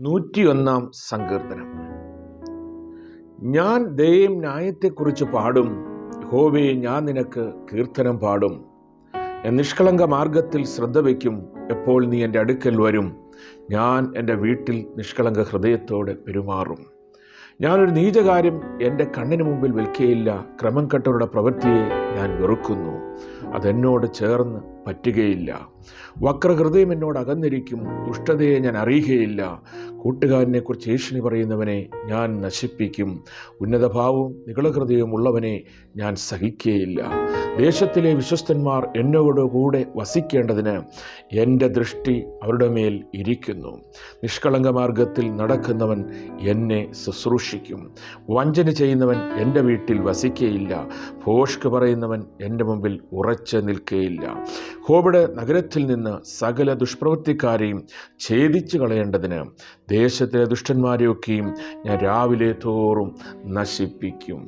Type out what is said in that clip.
നൂറ്റിയൊന്നാം സങ്കീർത്തനം. ഞാൻ ദയയും ന്യായത്തെക്കുറിച്ച് പാടും. ഹോവേ ഞാൻ നിനക്ക് കീർത്തനം പാടും. നിഷ്കളങ്ക മാർഗത്തിൽ ശ്രദ്ധ വയ്ക്കും. എപ്പോൾ നീ എന്റെ അടുക്കൽ വരും? ഞാൻ എന്റെ വീട്ടിൽ നിഷ്കളങ്ക ഹൃദയത്തോടെ പെരുമാറും. ഞാനൊരു നീചകാര്യം എന്റെ കണ്ണിന് മുമ്പിൽ വിൽക്കുകയില്ല ക്രമം കെട്ടവരുടെ പ്രവൃത്തിയെ ഞാൻ വെറുക്കുന്നു. അതെന്നോട് ചേർന്ന് പറ്റുകയില്ല. വക്രഹൃദയം എന്നോട് അകന്നിരിക്കും. ദുഷ്ടതയെ ഞാൻ അറിയുകയില്ല. കൂട്ടുകാരനെക്കുറിച്ച് ഏഷണി പറയുന്നവനെ ഞാൻ നശിപ്പിക്കും. ഉന്നതഭാവവും നികളഹൃദയവും ഉള്ളവനെ ഞാൻ സഹിക്കുകയില്ല ദേശത്തിലെ വിശ്വസ്തന്മാർ എന്നോട് കൂടെ വസിക്കേണ്ടതിന് എന്റെ ദൃഷ്ടി അവരുടെ മേൽ ഇരിക്കുന്നു. നിഷ്കളങ്ക മാർഗത്തിൽ നടക്കുന്നവൻ എന്നെ ശുശ്രൂഷിക്കും. വഞ്ചന ചെയ്യുന്നവൻ എന്റെ വീട്ടിൽ വസിക്കുകയില്ല ഭോഷ്ക് പറയുന്നവൻ എന്റെ മുമ്പിൽ ഉറച്ചു നിൽക്കുകയില്ല കോവിഡ് നഗരത്തിൽ നിന്ന് സകല ദുഷ്പ്രവൃത്തിക്കാരെയും ഛേദിച്ചു കളയേണ്ടതിന് ദേശത്തിലെ ദുഷ്ടന്മാരെയൊക്കെയും ഞാൻ രാവിലെ തോറും നശിപ്പിക്കും.